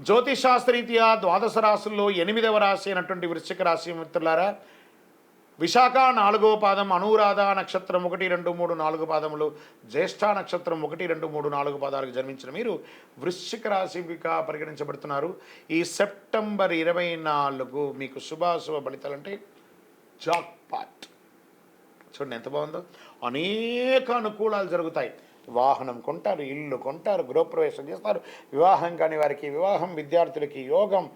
జ్యోతిషాస్త్రరీత్యా ద్వాదశ రాశుల్లో ఎనిమిదవ రాశి అయినటువంటి వృశ్చిక రాశి మిత్రులారా విశాఖ నాలుగో పాదం అనురాధ నక్షత్రం ఒకటి రెండు మూడు నాలుగు పాదములు జ్యేష్ఠ నక్షత్రం ఒకటి రెండు మూడు నాలుగు పాదాలకు జన్మించిన మీరు వృశ్చిక రాశిగా పరిగణించబడుతున్నారు. ఈ సెప్టెంబర్ ఇరవై నాలుగు మీకు శుభాశుభ ఫలితాలంటే జాక్పాట్. చూడండి ఎంత బాగుందో. అనేక అనుకూలాలు జరుగుతాయి. వాహనం కొంటారు ఇల్లు కొంటారు గృహప్రవేశం చేస్తారు. వివాహం కాని వారికి వివాహం విద్యార్థులకి యోగం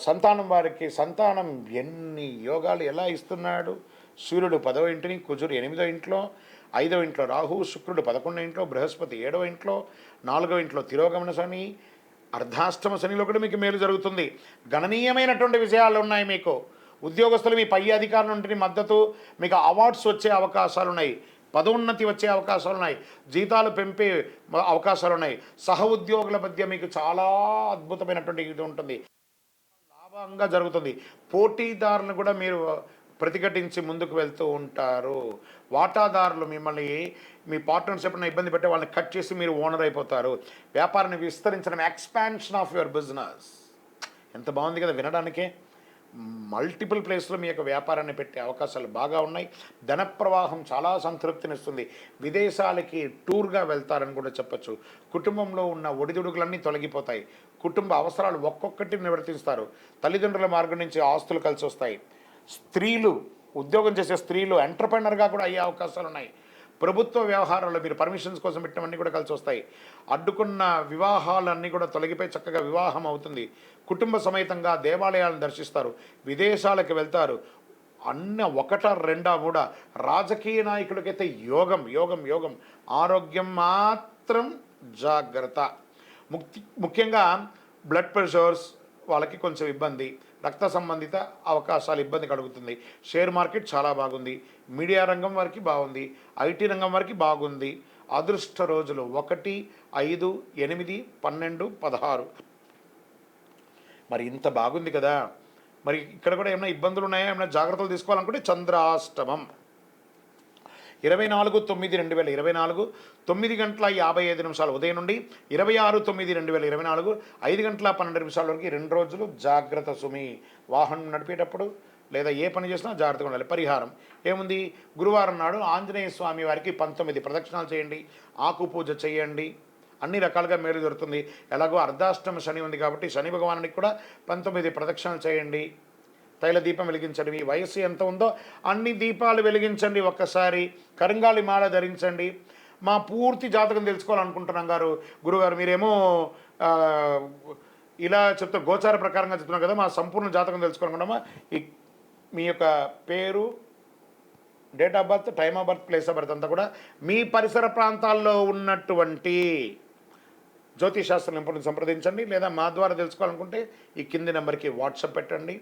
సంతానం వారికి సంతానం. ఎన్ని యోగాలు ఎలా ఇస్తున్నాడు? సూర్యుడు పదవ ఇంటిని కుజుడు ఎనిమిదో ఇంట్లో ఐదవ ఇంట్లో రాహు శుక్రుడు పదకొండో ఇంట్లో బృహస్పతి ఏడవ ఇంట్లో నాలుగో ఇంట్లో తిరోగమన శని అర్ధాష్టమ శనిలో కూడా మీకు మేలు జరుగుతుంది. గణనీయమైనటువంటి విజయాలు ఉన్నాయి మీకు. ఉద్యోగస్తులు మీ పై అధికారుల నుండి మద్దతు మీకు అవార్డ్స్ వచ్చే అవకాశాలు ఉన్నాయి పదోన్నతి వచ్చే అవకాశాలు ఉన్నాయి జీతాలు పెంపే అవకాశాలు ఉన్నాయి సహ ఉద్యోగుల మధ్య మీకు చాలా అద్భుతమైనటువంటి ఇది ఉంటుంది. లాభంగా జరుగుతుంది. పోటీదారులను కూడా మీరు ప్రతిఘటించి ముందుకు వెళ్తూ ఉంటారు. వాటాదారులు మిమ్మల్ని మీ పార్ట్నర్స్ ఎప్పుడైనా ఇబ్బంది పెట్టే వాళ్ళని కట్ చేసి మీరు ఓనర్ అయిపోతారు. వ్యాపారాన్ని విస్తరించడం ఎక్స్పాన్షన్ ఆఫ్ యువర్ బిజినెస్. ఎంత బాగుంది కదా వినడానికే. మల్టిపుల్ ప్లేస్లో మీ యొక్క వ్యాపారాన్ని పెట్టే అవకాశాలు బాగా ఉన్నాయి. ధన ప్రవాహం చాలా సంతృప్తినిస్తుంది. విదేశాలకి టూర్గా వెళ్తారని కూడా చెప్పచ్చు. కుటుంబంలో ఉన్న ఒడిదుడుకులన్నీ తొలగిపోతాయి. కుటుంబ అవసరాలు ఒక్కొక్కటి నివర్తిస్తారు. తల్లిదండ్రుల మార్గం నుంచి ఆస్తులు కలిసి వస్తాయి స్త్రీలు ఉద్యోగం చేసే స్త్రీలు ఎంటర్ప్రైనర్గా కూడా అయ్యే అవకాశాలు ఉన్నాయి ప్రభుత్వ వ్యవహారాల్లో మీరు పర్మిషన్స్ కోసం పెట్టినవన్నీ కూడా కలిసి వస్తాయి. అడ్డుకున్న వివాహాలన్నీ కూడా తొలగిపోయి చక్కగా వివాహం అవుతుంది. కుటుంబ సమేతంగా దేవాలయాలను దర్శిస్తారు. విదేశాలకు వెళ్తారు. అన్న ఒకట రెండా కూడా రాజకీయ నాయకులకైతే యోగం యోగం యోగం. ఆరోగ్యం మాత్రం జాగ్రత్త. ముక్తి ముఖ్యంగా బ్లడ్ ప్రెషర్స్ వాళ్ళకి కొంచెం ఇబ్బంది. రక్త సంబంధిత అవకాశాలు ఇబ్బంది కలుగుతుంది. షేర్ మార్కెట్ చాలా బాగుంది. మీడియా రంగం వారికి బాగుంది. ఐటీ రంగం వారికి బాగుంది. అదృష్ట రోజులు ఒకటి ఐదు ఎనిమిది పన్నెండు పదహారు. మరి ఇంత బాగుంది కదా. మరి ఇక్కడ కూడా ఏమైనా ఇబ్బందులు ఉన్నాయా? ఏమైనా జాగ్రత్తలు తీసుకోవాలనుకుంటే చంద్రాష్టమం. ఇరవై నాలుగు తొమ్మిది రెండు వేల ఇరవై నాలుగు తొమ్మిది గంటల యాభై ఐదు నిమిషాలు ఉదయం నుండి ఇరవై ఆరు తొమ్మిది రెండు వేల ఇరవై నాలుగు ఐదు గంటల పన్నెండు నిమిషాల వరకు రెండు రోజులు జాగ్రత్త సుమి. వాహనం నడిపేటప్పుడు లేదా ఏ పని చేసినా జాగ్రత్తగా ఉండాలి. పరిహారం. ఏముంది? గురువారం నాడు ఆంజనేయ స్వామి వారికి పంతొమ్మిది ప్రదక్షిణాలు చేయండి. ఆకు పూజ చేయండి. అన్ని రకాలుగా మేలు దొరుకుతుంది ఎలాగో అర్ధాష్టమ శని ఉంది కాబట్టి శని భగవానుడికి కూడా పంతొమ్మిది ప్రదక్షిణలు చేయండి. తైల దీపం వెలిగించండి. మీ వయస్సు ఎంత ఉందో అన్ని దీపాలు వెలిగించండి. ఒక్కసారి కరంగాలి మాల ధరించండి. మా పూర్తి జాతకం తెలుసుకోవాలనుకుంటున్నాం గారు. గురుగారు మీరేమో ఇలా చెప్తా గోచార ప్రకారంగా చెప్తున్నాం కదా మా సంపూర్ణ జాతకం తెలుసుకోవాలనుకున్నామా ఈ మీ యొక్క పేరు date of birth time of birth place of birth అంతా కూడా మీ పరిసర ప్రాంతాల్లో ఉన్నటువంటి జ్యోతిశాస్త్ర నిపుణులను సంప్రదించండి. లేదా మా ద్వారా తెలుసుకోవాలనుకుంటే ఈ కింది నెంబర్కి వాట్సాప్ పెట్టండి.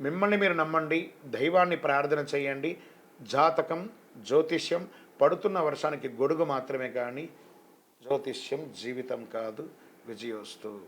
మిమ్మల్ని మీరు నమ్మండి దైవాన్ని ప్రార్థన చేయండి. జాతకం జ్యోతిష్యం పడుతున్న వర్షానికి గొడుగు మాత్రమే కానీ జ్యోతిష్యం జీవితం కాదు. విజయోస్తు.